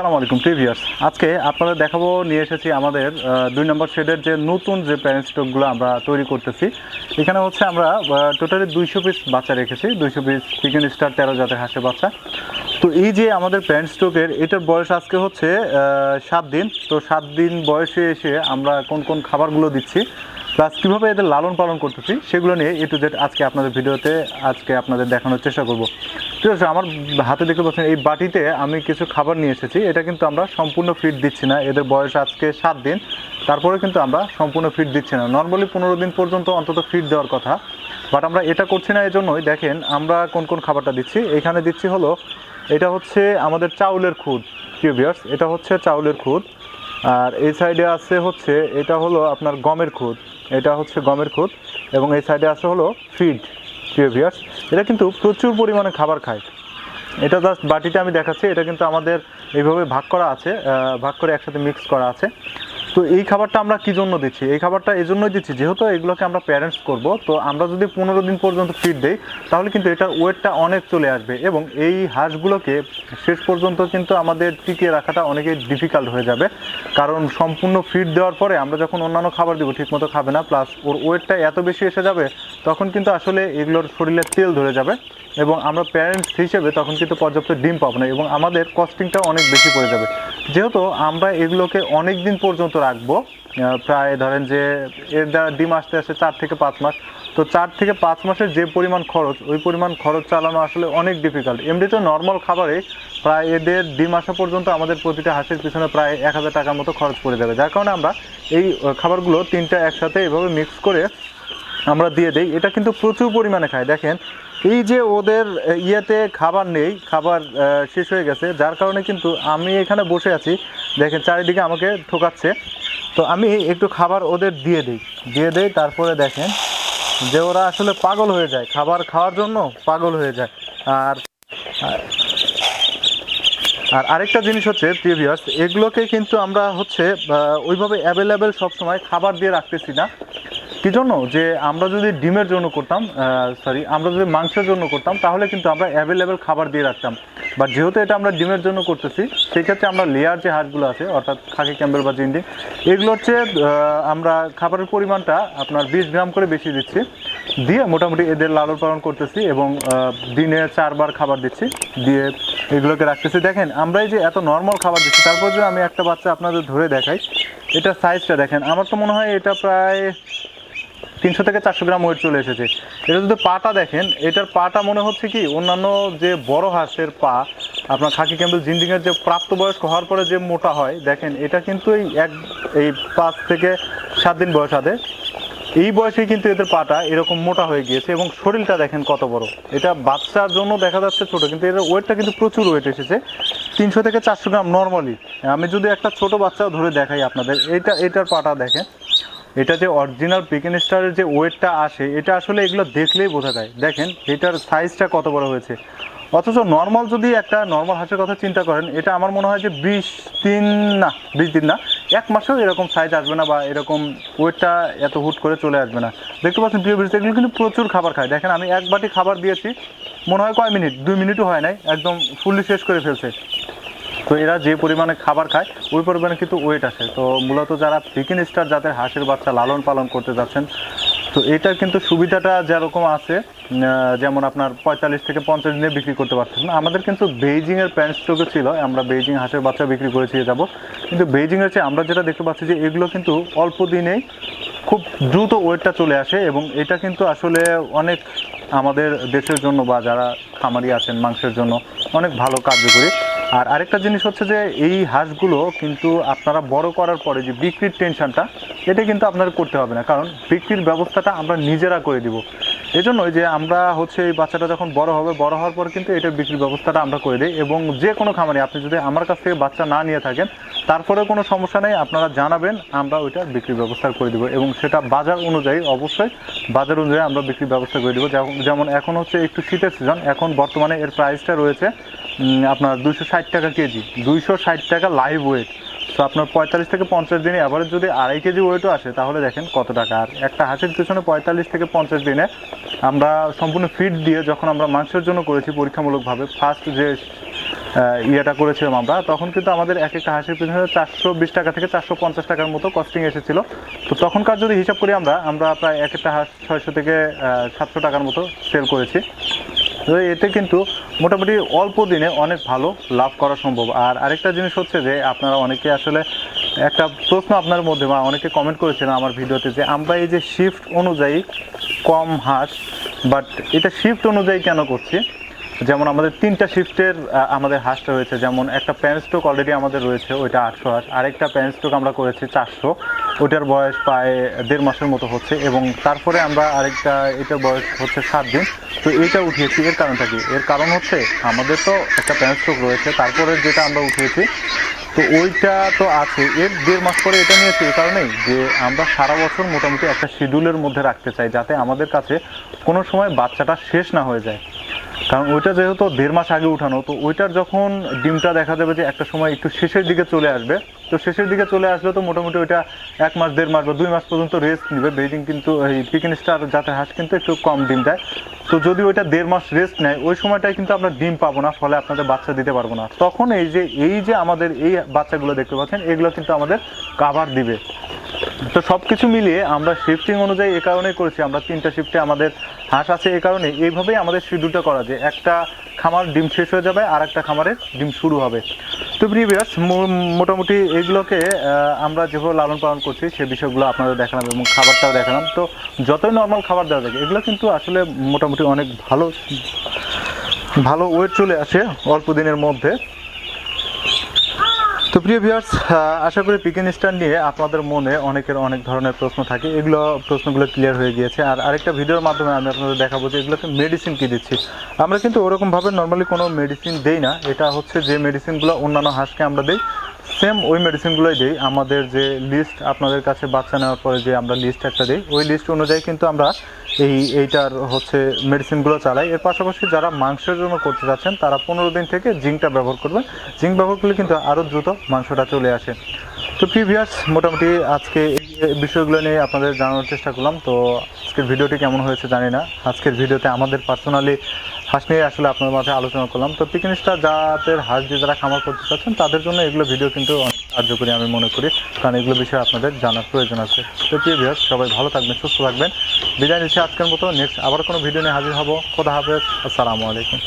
আসসালামু আলাইকুম প্রিভিয়ার্স আজকে আপনাদের দেখাবো, নিয়ে এসেছি আমাদের দুই নম্বর শেডের যে নতুন যে প্যারেন্ট স্টকগুলো আমরা তৈরি করতেছি, এখানে হচ্ছে আমরা টোটালি দুইশো পিস বাচ্চা রেখেছি, দুইশো পিস চিকেন স্টার তেরো জাতের হাঁসের বাচ্চা। তো এই যে আমাদের প্যারেন্ট স্টকের, এটার বয়স আজকে হচ্ছে সাত দিন। তো সাত দিন বয়সে এসে আমরা কোন কোন খাবারগুলো দিচ্ছি, প্লাস কীভাবে এদের লালন পালন করতেছি, সেগুলো নিয়ে এ টু জেড আজকে আপনাদের ভিডিওতে, আজকে আপনাদের দেখানোর চেষ্টা করব। আছে, আমার হাতে দেখতে পাচ্ছেন, এই বাটিতে আমি কিছু খাবার নিয়ে এসেছি। এটা কিন্তু আমরা সম্পূর্ণ ফিট দিচ্ছি না। এদের বয়স আজকে সাত দিন। তারপরে কিন্তু আমরা সম্পূর্ণ ফিট দিচ্ছি না। নর্মালি পনেরো দিন পর্যন্ত অন্তত ফিট দেওয়ার কথা। বাট আমরা এটা করছি না, এজন্যই দেখেন, আমরা কোন কোন খাবারটা দিচ্ছি। এখানে দিচ্ছি হলো, এটা হচ্ছে আমাদের চাউলের খুদ। কিউবিয়ার্স এটা হচ্ছে চাউলের খুদ। আর এই সাইডে আছে হচ্ছে, এটা হলো আপনার গমের খুদ। এটা হচ্ছে গমের খুদ। এবং এই সাইডে আছে হলো ফিড প্রিভিয়াস এটা কিন্তু প্রচুর পরিমাণে খাবার খায়। এটা জাস্ট বাটিতে আমি দেখাচ্ছি, এটা কিন্তু আমাদের এইভাবে ভাগ করা আছে ভাগ করে একসাথে মিক্স করা আছে। তো এই খাবারটা আমরা কি জন্য দিচ্ছি? এই খাবারটা এই জন্যই দিচ্ছি, যেহেতু এগুলোকে আমরা প্যারেন্টস করব, তো আমরা যদি পনেরো দিন পর্যন্ত ফিড দেই, তাহলে কিন্তু এটার ওয়েটটা অনেক চলে আসবে এবং এই হাঁসগুলোকে শেষ পর্যন্ত কিন্তু আমাদের টিকিয়ে রাখাটা অনেকেই ডিফিকাল্ট হয়ে যাবে। কারণ সম্পূর্ণ ফিড দেওয়ার পরে আমরা যখন অন্যান্য খাবার দিব, ঠিকমতো খাবে না প্লাস ওর ওয়েটটা এত বেশি এসে যাবে, তখন কিন্তু আসলে এগুলোর শরীরে তেল ধরে যাবে এবং আমরা প্যারেন্টস হিসেবে তখন কিন্তু পর্যাপ্ত ডিম পাবো না এবং আমাদের কস্টিংটা অনেক বেশি পড়ে যাবে। যেহেতু আমরা এগুলোকে অনেক দিন পর্যন্ত রাখব। প্রায় ধরেন যে, এর দ্বারা ডিম আসতে আসতে চার থেকে পাঁচ মাস। তো চার থেকে পাঁচ মাসের যে পরিমাণ খরচ, ওই পরিমাণ খরচ চালানো আসলে অনেক ডিফিকাল্ট এমনিতে নর্মাল খাবারে প্রায় এদের ডিম আসা পর্যন্ত আমাদের প্রতিটা হাঁসের পিছনে প্রায় এক হাজার টাকার মতো খরচ পড়ে যাবে। যার কারণে আমরা এই খাবারগুলো তিনটা একসাথে এভাবে মিক্স করে আমরা দিয়ে দেই। এটা কিন্তু প্রচুর পরিমাণে খায়। দেখেন, এই যে ওদের ইয়েতে খাবার নেই, খাবার শেষ হয়ে গেছে, যার কারণে কিন্তু আমি এখানে বসে আছি। দেখেন চারিদিকে আমাকে ঠোকাচ্ছে। তো আমি একটু খাবার ওদের দিয়ে দিই। দিয়ে দেই, তারপরে দেখেন যে ওরা আসলে পাগল হয়ে যায়। খাবার খাওয়ার জন্য পাগল হয়ে যায়। আর আর আরেকটা জিনিস হচ্ছে প্রিভিয়াস এগুলোকে কিন্তু আমরা হচ্ছে ওইভাবে অ্যাভেলেবেল সবসময় খাবার দিয়ে রাখতেছি না। কি জন্য? যে আমরা যদি ডিমের জন্য করতাম সরি আমরা যদি মাংসের জন্য করতাম, তাহলে কিন্তু আমরা অ্যাভেলেবেল খাবার দিয়ে রাখতাম। বাট যেহেতু এটা আমরা ডিমের জন্য করতেছি সেই ক্ষেত্রে আমরা লেয়ার যে হাঁসগুলো আছে, অর্থাৎ খাকি ক্যাম্বেল বা জিন্ডিং এগুলো হচ্ছে আমরা খাবারের পরিমাণটা আপনার বিশ গ্রাম করে বেশি দিচ্ছি। দিয়ে মোটামুটি এদের লালন পালন করতেছি এবং দিনে চারবার খাবার দিচ্ছি। দিয়ে এগুলোকে রাখতেছি। দেখেন, আমরা এই যে এত নর্মাল খাবার দিচ্ছি, তারপর যদি আমি একটা বাচ্চা আপনাদের ধরে দেখাই, এটা সাইজটা দেখেন, আমার তো মনে হয় এটা প্রায় তিনশো থেকে চারশো গ্রাম ওয়েট চলে এসেছে। এটা যদি পাটা দেখেন, এটার পাটা মনে হচ্ছে কি, অন্যান্য যে বড় হাঁসের পা, আপনার খাকি ক্যাম্বেল জিন্ডিংয়ের যে প্রাপ্তবয়স্ক হওয়ার পরে যে মোটা হয়, দেখেন, এটা কিন্তু এই এক, এই পাঁচ থেকে সাত দিন বয়স আদে। এই বয়সেই কিন্তু এদের পাটা এরকম মোটা হয়ে গিয়েছে এবং শরীরটা দেখেন কত বড়। এটা বাচ্চার জন্য দেখা যাচ্ছে ছোট, কিন্তু এর ওয়েটটা কিন্তু প্রচুর ওয়েট এসেছে। তিনশো থেকে চারশো গ্রাম নর্মালি আমি যদি একটা ছোট বাচ্চা ধরে দেখাই আপনাদের এটা এটার পাটা দেখেন। এটা যে অরিজিনাল পিকেন স্টারের যে ওয়েটটা আসে, এটা আসলে এগুলো দেখলেই বোঝা যায়। দেখেন, এটার সাইজটা কত বড় হয়েছে। অথচ নর্মাল যদি একটা নর্মাল হাঁসের কথা চিন্তা করেন, এটা আমার মনে হয় যে বিশ দিন না, বিশ দিন না, এক মাসেও এরকম সাইজ আসবে না বা এরকম ওয়েটটা এত হুট করে চলে আসবে না। দেখতে পাচ্ছেন প্রিয় বিশ এগুলো কিন্তু প্রচুর খাবার খায়। দেখেন, আমি এক বাটি খাবার দিয়েছি, মনে হয় কয় মিনিট? দুই মিনিটও হয় নাই, একদম ফুললি শেষ করে ফেলছে। তো এরা যে পরিমাণে খাবার খায়, ওই পরিমাণে কিন্তু ওয়েট আসে তো মূলত যারা পিকিন স্টার জাতের হাঁসের বাচ্চা লালন পালন করতে যাচ্ছেন, তো এটার কিন্তু সুবিধাটা যেরকম আছে যেমন আপনার পঁয়তাল্লিশ থেকে পঞ্চাশ দিনে বিক্রি করতে পারছেন না আমাদের কিন্তু বেইজিংয়ের প্যান্ট স্টকে ছিল, আমরা বেইজিং হাঁসের বাচ্চা বিক্রি করেছি যাব। কিন্তু বেইজিংয়ের চেয়ে আমরা যেটা দেখতে পাচ্ছি যে এগুলো কিন্তু অল্প দিনেই খুব দ্রুত ওয়েটটা চলে আসে এবং এটা কিন্তু আসলে অনেক আমাদের দেশের জন্য বা যারা খামারি আছেন মাংসের জন্য অনেক ভালো কার্যকরী। আর আরেকটা জিনিস হচ্ছে যে এই হাঁসগুলো কিন্তু আপনারা বড় করার পরে যে বিক্রির টেনশনটা এটা কিন্তু আপনারা করতে হবে না। কারণ বিক্রির ব্যবস্থাটা আমরা নিজেরা করে দিব। এজন্যই যে আমরা হচ্ছে এই বাচ্চাটা যখন বড় হবে, বড় হওয়ার পর কিন্তু এটার বিক্রির ব্যবস্থাটা আমরা করে দিই এবং যে কোনো খামারে আপনি যদি আমার কাছ থেকে বাচ্চা না নিয়ে থাকেন তারপরে কোনো সমস্যা নেই, আপনারা জানাবেন, আমরা ওইটা বিক্রির ব্যবস্থা করে দেবো এবং সেটা বাজার অনুযায়ী অবশ্যই বাজার অনুযায়ী আমরা বিক্রির ব্যবস্থা করে দিব। যেমন- যেমন এখন হচ্ছে একটু শীতের সিজন এখন বর্তমানে এর প্রাইসটা রয়েছে আপনার দুইশো ষাট টাকা কেজি, দুইশো ষাট টাকা লাইভ ওয়েট তো আপনার পঁয়তাল্লিশ থেকে পঞ্চাশ দিনে অ্যাভারেজ যদি আড়াই কেজি ওয়েটও আসে, তাহলে দেখেন কত টাকা। আর একটা হাঁসের পিছনে পঁয়তাল্লিশ থেকে পঞ্চাশ দিনে আমরা সম্পূর্ণ ফিড দিয়ে যখন আমরা মাংসের জন্য করেছি পরীক্ষামূলকভাবে ফার্স্ট যে ইয়েটা করেছিলাম আমরা, তখন কিন্তু আমাদের এক একটা হাঁসের পিছনে চারশো বিশ টাকা থেকে চারশো পঞ্চাশ টাকার মতো কস্টিং এসেছিল। তো তখনকার যদি হিসাব করি আমরা আমরা প্রায় এক একটা হাঁস ছয়শো থেকে সাতশো টাকার মতো সেল করেছি। তো এতে কিন্তু মোটামুটি অল্প দিনে অনেক ভালো লাভ করা সম্ভব। আর আরেকটা জিনিস হচ্ছে যে, আপনারা অনেকে আসলে একটা প্রশ্ন আপনার মধ্যে বা অনেকে কমেন্ট করেছিলেন আমার ভিডিওতে যে, আমরা এই যে শিফট অনুযায়ী কম হাঁস বাট এটা শিফট অনুযায়ী কেন করছি? যেমন আমাদের তিনটা শিফটের আমাদের হাঁসটা রয়েছে। যেমন একটা প্যান স্টক অলরেডি আমাদের রয়েছে, ওইটা আটশো হাঁস আরেকটা প্যান স্টক আমরা করেছি চারশো। ওইটার বয়স প্রায় দেড় মাসের মতো হচ্ছে এবং তারপরে আমরা আরেকটা, এটার বয়স হচ্ছে সাত দিন। তো এইটা উঠিয়েছি, এর কারণটা কি? এর কারণ হচ্ছে আমাদের তো একটা প্যান স্টক রয়েছে, তারপরে যেটা আমরা উঠিয়েছি, তো ওইটা তো আছে। এর দেড় মাস পরে এটা নিয়েছি, এ কারণেই যে আমরা সারা বছর মোটামুটি একটা শিডিউলের মধ্যে রাখতে চাই, যাতে আমাদের কাছে কোনো সময় বাচ্চাটা শেষ না হয়ে যায়। কারণ ওইটা যেহেতু দেড় মাস আগে উঠানো, তো ওইটার যখন ডিমটা দেখা যাবে যে একটা সময় একটু শেষের দিকে চলে আসবে, তো শেষের দিকে চলে আসলে তো মোটামুটি ওইটা এক মাস, দেড় মাস বা দুই মাস পর্যন্ত রেস্ট নেবে। ব্রিডিং কিন্তু এই পিকেন স্টার জাতের হাঁস কিন্তু একটু কম ডিম দেয়। তো যদি ওইটা দেড় মাস রেস্ট নেয়, ওই সময়টায় কিন্তু আমরা ডিম পাবো না, ফলে আপনাদের বাচ্চা দিতে পারব না। তখন এই যে এই যে আমাদের এই বাচ্চাগুলো দেখতে পাচ্ছেন, এগুলো কিন্তু আমাদের কাভার দিবে। তো সব কিছু মিলিয়ে আমরা শিফটিং অনুযায়ী এ কারণেই করেছি আমরা তিনটা শিফটে আমাদের হাঁস আছে এই কারণে। এইভাবেই আমাদের শিডিউলটা করা যে একটা খামার ডিম শেষ হয়ে যাবে আর একটা খামারের ডিম শুরু হবে। তো প্রিভিয়াস মোটামুটি এইগুলোকে আহ, আমরা যেভাবে লালন পালন করছি সে বিষয়গুলো আপনাদের দেখালাম এবং খাবারটাও দেখালাম। তো যতই নর্মাল খাবার দেওয়া থাকে এগুলো কিন্তু আসলে মোটামুটি অনেক ভালো ভালো ওয়েট চলে আসে অল্প দিনের মধ্যে। তো প্রিয় ভিউয়ার্স আশা করি পিকেন স্টার নিয়ে আপনাদের মনে অনেকের অনেক ধরনের প্রশ্ন থাকে। এগুলো প্রশ্নগুলো ক্লিয়ার হয়ে গিয়েছে। আর আরেকটা ভিডিওর মাধ্যমে আমি আপনাদের দেখাবো যে এগুলোকে মেডিসিন কী দিচ্ছি। আমরা কিন্তু ওরকমভাবে নর্মালি কোনো মেডিসিন দেই না। এটা হচ্ছে যে মেডিসিনগুলো অন্যান্য হাঁসকে আমরা দিই সেম ওই মেডিসিনগুলোই দিই। আমাদের যে লিস্ট আপনাদের কাছে বাচ্চা নেওয়ার পরে যে আমরা লিস্ট একটা দিই, ওই লিস্ট অনুযায়ী কিন্তু আমরা এই, এইটার হচ্ছে মেডিসিনগুলো চালাই। এর পাশাপাশি যারা মাংসের জন্য করতে যাচ্ছেন, তারা পনেরো দিন থেকে জিঙ্কটা ব্যবহার করবেন। জিঙ্ক ব্যবহার করলে কিন্তু আরও দ্রুত মাংসটা চলে আসে। তো প্রিভিয়াস মোটামুটি আজকে এই বিষয়গুলো নিয়ে আপনাদের জানানোর চেষ্টা করলাম। তো আজকের ভিডিওটি কেমন হয়েছে জানি না। আজকের ভিডিওতে আমাদের পার্সোনালি হাঁস নিয়ে আসলে আপনার মাঝে আলোচনা করলাম। তো পিকনিকটা যাদের হাঁস দিয়ে যারা খামার করতে চাচ্ছেন, তাদের জন্য এগুলো ভিডিও কিন্তু অনেক কার্যকরী আমি মনে করি, কারণ এগুলো বিষয়ে আপনাদের জানার প্রয়োজন আছে। তো প্রিয় বিহার সবাই ভালো থাকবেন, সুস্থ থাকবেন। বিদায় নিচ্ছি আজকের মতো। নেক্সট আবার কোনো ভিডিও নিয়ে হাজির হব। খোদা হাফেজ। আসসালামু আলাইকুম।